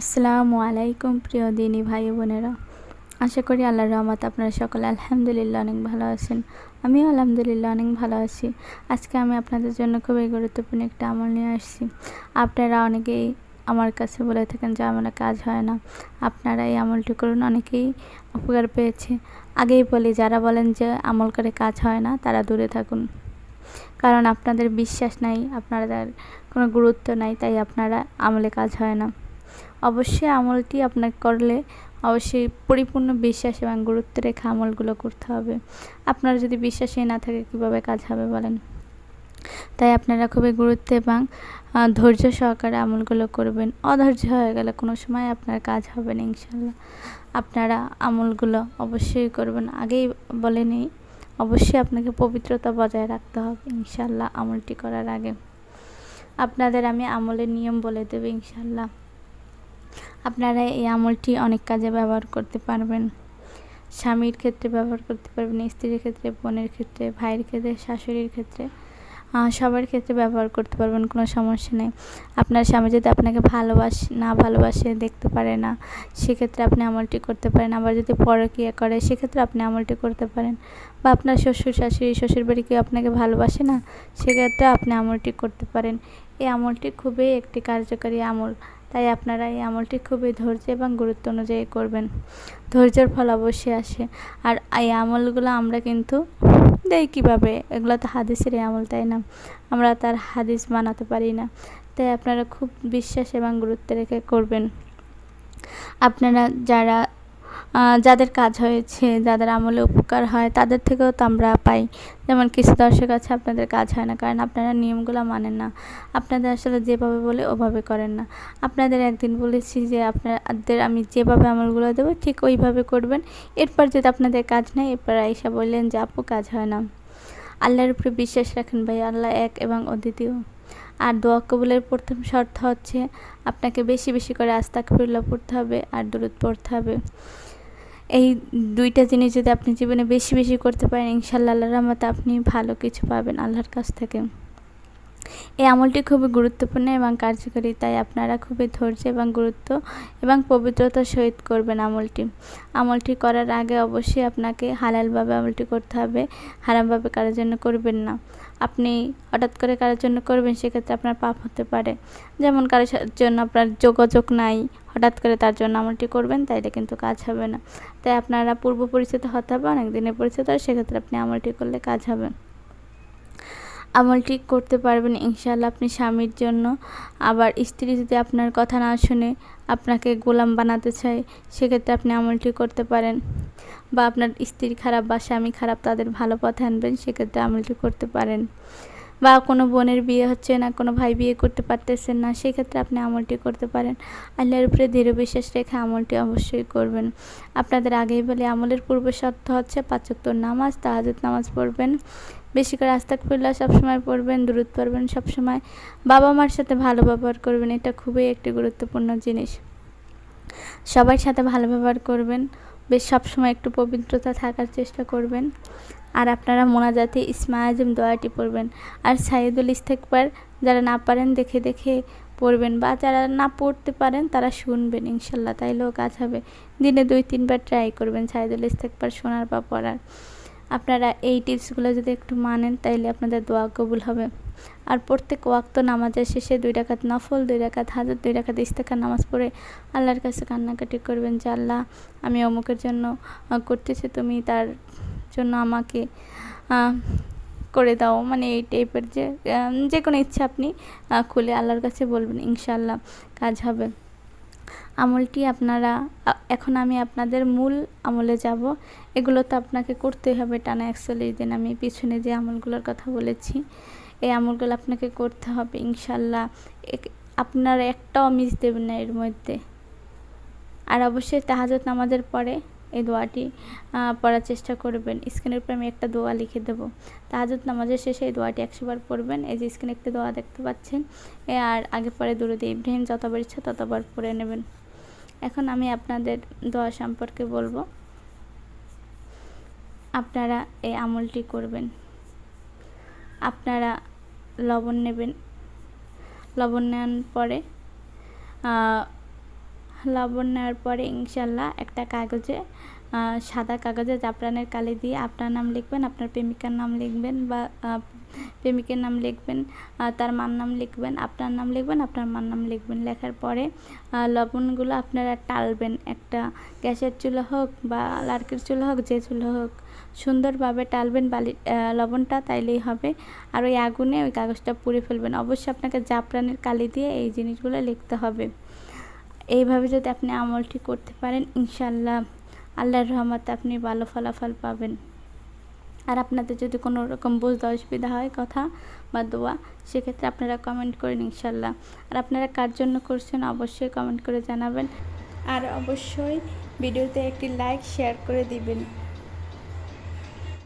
আসসালামু আলাইকুম প্রিয় দিনী ভাই বোনেরা। আশা করি আল্লাহর রহমত আপনারা সকলে আলহামদুলিল্লাহ অনেক ভালো আছেন। আমিও আলহামদুলিল্লাহ অনেক ভালো আছি। আজকে আমি আপনাদের জন্য খুবই গুরুত্বপূর্ণ একটা আমল নিয়ে আসছি। আপনারা অনেকেই আমার কাছে বলে থাকেন যে আমার কাজ হয় না। আপনারা এই আমলটি করুন, অনেকেই উপকার পেয়েছে। আগেই বলি, যারা বলেন যে আমল করে কাজ হয় না, তারা দূরে থাকুন। কারণ আপনাদের বিশ্বাস নাই, আপনাদের কোনো গুরুত্ব নাই, তাই আপনারা আমলে কাজ হয় না। অবশ্যই আমলটি আপনার করলে অবশ্যই পরিপূর্ণ বিশ্বাস এবং গুরুত্ব রেখে আমলগুলো করতে হবে। আপনার যদি বিশ্বাসই না থাকে, কীভাবে কাজ হবে বলেন? তাই আপনারা খুবই গুরুত্ব এবং ধৈর্য সহকারে আমলগুলো করবেন। অধৈর্য হয়ে গেলে কোনো সময় আপনার কাজ হবে না ইনশাল্লাহ আপনারা আমলগুলো অবশ্যই করবেন। আগেই বলে নেই, অবশ্যই আপনাকে পবিত্রতা বজায় রাখতে হবে ইনশাল্লাহ আমলটি করার আগে। আপনাদের আমি আমলের নিয়ম বলে দেবো ইনশাল্লাহ আপনারা এই আমলটি অনেক কাজে ব্যবহার করতে পারবেন। স্বামীর ক্ষেত্রে ব্যবহার করতে পারবেন, স্ত্রীর ক্ষেত্রে, বোনের ক্ষেত্রে, ভাইয়ের ক্ষেত্রে, শাশুড়ির ক্ষেত্রে। সবার ক্ষেত্রে ব্যবহার করতে পারবেন, কোনো সমস্যা নেই। আপনার স্বামী যদি আপনাকে ভালোবাস, না ভালোবাসে, দেখতে পারে না, সেক্ষেত্রে আপনি আমলটি করতে পারেন। আবার যদি পরকিয়া করে, সেক্ষেত্রে আপনি আমলটি করতে পারেন। বা আপনার শ্বশুর, শাশুড়ি শ্বশুর বাড়ি কেউ আপনাকে ভালোবাসে না, সেক্ষেত্রে আপনি আমলটি করতে পারেন। এই আমলটি খুবই একটি কার্যকারী আমল। তাই আপনারা এই আমলটি খুবই ধৈর্য এবং গুরুত্ব অনুযায়ী করবেন। ধৈর্যের ফল অবশ্যই আসে। আর এই আমলগুলো আমরা কিন্তু দেই কীভাবে? এগুলো তো হাদিসের এই আমল, তাই না? আমরা তার হাদিস বানাতে পারি না। তাই আপনারা খুব বিশ্বাস এবং গুরুত্ব রেখে করবেন। আপনারা যারা যাদের কাজ হয়েছে, যাদের আমলে উপকার হয়, তাদের থেকেও তো আমরা পাই। যেমন কিছু দর্শক আছে, আপনাদের কাজ হয় না, কারণ আপনারা নিয়মগুলো মানেন না। আপনাদের আসলে যেভাবে বলে, ওভাবে করেন না। আপনাদের একদিন বলেছি যে, আপনাদের আমি যেভাবে আমলগুলো দেবো, ঠিক ওইভাবে করবেন। এরপর যদি আপনাদের কাজ নেয় এরপর আইসা বললেন যে, আপু, কাজ হয় না। আল্লাহর উপরে বিশ্বাস রাখেন ভাই, আল্লাহ এক এবং অদ্বিতীয়। আর দোয়া কবুলের প্রথম শর্ত হচ্ছে, আপনাকে বেশি বেশি করে আস্তাকফিরুল্লাহ পড়তে হবে, আর দূরত পড়তে হবে। এই দুইটা জিনিস যদি আপনি জীবনে বেশি বেশি করতে পারেন, ইনশাল্লাহ আল্লাহ রহমতে আপনি ভালো কিছু পাবেন আল্লাহর কাছ থেকে। এই আমলটি খুবই গুরুত্বপূর্ণ এবং কার্যকরী, তাই আপনারা খুবই ধৈর্য এবং গুরুত্ব এবং পবিত্রতার সহিত করবেন আমলটি। আমলটি করার আগে অবশ্যই আপনাকে হালালভাবে আমলটি করতে হবে, হারামভাবে কারোর জন্য করবেন না। আপনি হঠাৎ করে কারোর জন্য করবেন, সেক্ষেত্রে আপনার পাপ হতে পারে। যেমন কারোর জন্য আপনার যোগাযোগ নাই হঠাৎ করে তার জন্য আমলটি করবেন, তাইলে কিন্তু কাজ হবে না। তাই আপনারা পূর্ব পরিচিত হতে হবে অনেক দিনের পরিচিত, সেক্ষেত্রে আপনি আমলটি করলে কাজ হবে। আমলটি করতে পারবেন ইনশাল্লাহ আপনি স্বামীর জন্য। আবার স্ত্রী যদি আপনার কথা না শুনে আপনাকে গোলাম বানাতে চায়, সেক্ষেত্রে আপনি আমলটি করতে পারেন। বা আপনার স্ত্রী খারাপ বা স্বামী খারাপ তাদের ভালো পথে আনবেন, সেক্ষেত্রে আমলটি করতে পারেন। বা কোনো বোনের বিয়ে হচ্ছে না, কোনো ভাই বিয়ে করতে পারতেছেন না, সেক্ষেত্রে আপনি আমলটি করতে পারেন। আল্লাহর উপরে দৃঢ় বিশ্বাস রেখে আমলটি অবশ্যই করবেন। আপনাদের আগেই বলে, আমলের পূর্ব শর্ত হচ্ছে পাঁচক্তর নামাজ তাহাজুদ নামাজ পড়বেন। বেশি করে আস্তাক ফিল্লা সবসময় পড়বেন দূরত পড়বেন সবসময়। বাবা মার সাথে ভালো ব্যবহার করবেন, এটা খুবই একটি গুরুত্বপূর্ণ জিনিস। সবার সাথে ভালো ব্যবহার করবেন, বেশ সবসময় একটু পবিত্রতা থাকার চেষ্টা করবেন। আর আপনারা মোনাজাতে ইসমা আজম দোয়াটি পড়বেন। আর সাইদুল ইস্তেকবার যারা না পারেন দেখে দেখে পড়বেন বা যারা না পড়তে পারেন তারা শুনবেন ইনশাল্লাহ তাইলেও কাজ হবে। দিনে দুই, তিনবার ট্রাই করবেন সাইদুল ইস্তেকবার শোনার বা পড়ার। আপনারা এই টিপসগুলো যদি একটু মানেন, তাইলে আপনাদের দোয়া কবুল হবে। আর প্রত্যেক ওয়াক্ত নামাজের শেষে দুই রাখাত নফল, দুই রাখাত হাজার দুই রাখাত ইস্তেকার নামাজ পড়ে আল্লাহর কাছে কান্নাকাটি করবেন যে, আল্লাহ, আমি অমুকের জন্য করতেছি, তুমি তার জন্য আমাকে করে দাও। মানে এই টাইপের যে যে কোনো ইচ্ছা আপনি খুলে আল্লাহর কাছে বলবেন ইনশাল্লাহ কাজ হবে। আমলটি আপনারা এখন আমি আপনাদের মূল আমলে যাব। এগুলো তো আপনাকে করতে হবে, টানা একচল্লিশ দিন। আমি পিছনে যে আমলগুলোর কথা বলেছি, এই আমলগুলো আপনাকে করতে হবে ইনশাল্লাহ আপনারা একটাও মিস দেবেন না এর মধ্যে। আর অবশ্যই তাহাজত নামাজের পরে এই দোয়াটি পড়ার চেষ্টা করবেন। স্ক্রিনের উপরে আমি একটা দোয়া লিখে দেবো। তাহাজত নামাজের শেষে এই দোয়াটি একশোবার পড়বেন। এই যে স্ক্রিনে একটা দোয়া দেখতে পাচ্ছেন আর আগে পরে দূরদে ইব্রাহিম, যতবার ইচ্ছা ততবার পড়ে নেবেন। এখন আমি আপনাদের দোয়া সম্পর্কে বলব। আপনারা এই আমলটি করবেন। আপনারা লবণ নেবেন। লবণ নেওয়ার পরে লবণ নেওয়ার পরে ইনশাল্লাহ একটা কাগজে সাদা কাগজে জাফরানের কালি দিয়ে আপনার নাম লিখবেন, আপনার প্রেমিকার নাম লিখবেন বা প্রেমিকের নাম লিখবেন তার মার নাম লিখবেন, আপনার নাম লিখবেন, আপনার মার নাম লিখবেন। লেখার পরে লবণগুলো আপনারা টালবেন। একটা গ্যাসের চুলো হোক বা লাড়কির চুলো হোক, যে চুলো হোক, সুন্দরভাবে টালবেন বালি লবণটা তাইলেই হবে। আর ওই আগুনে ওই কাগজটা পুড়ে ফেলবেন। অবশ্যই আপনাকে জাফরানের কালি দিয়ে এই জিনিসগুলো লিখতে হবে। এইভাবে যদি আপনি আমলটি করতে পারেন ইনশাল্লাহ আল্লাহর রহমতে আপনি ভালো ফলাফল পাবেন। আর আপনাদের যদি কোনো রকম বুঝতে অসুবিধা হয় কথা বা দোয়া, সেক্ষেত্রে আপনারা কমেন্ট করেন ইনশাল্লাহ আর আপনারা কার জন্য করছেন অবশ্যই কমেন্ট করে জানাবেন। আর অবশ্যই ভিডিওতে একটি লাইক শেয়ার করে দিবেন।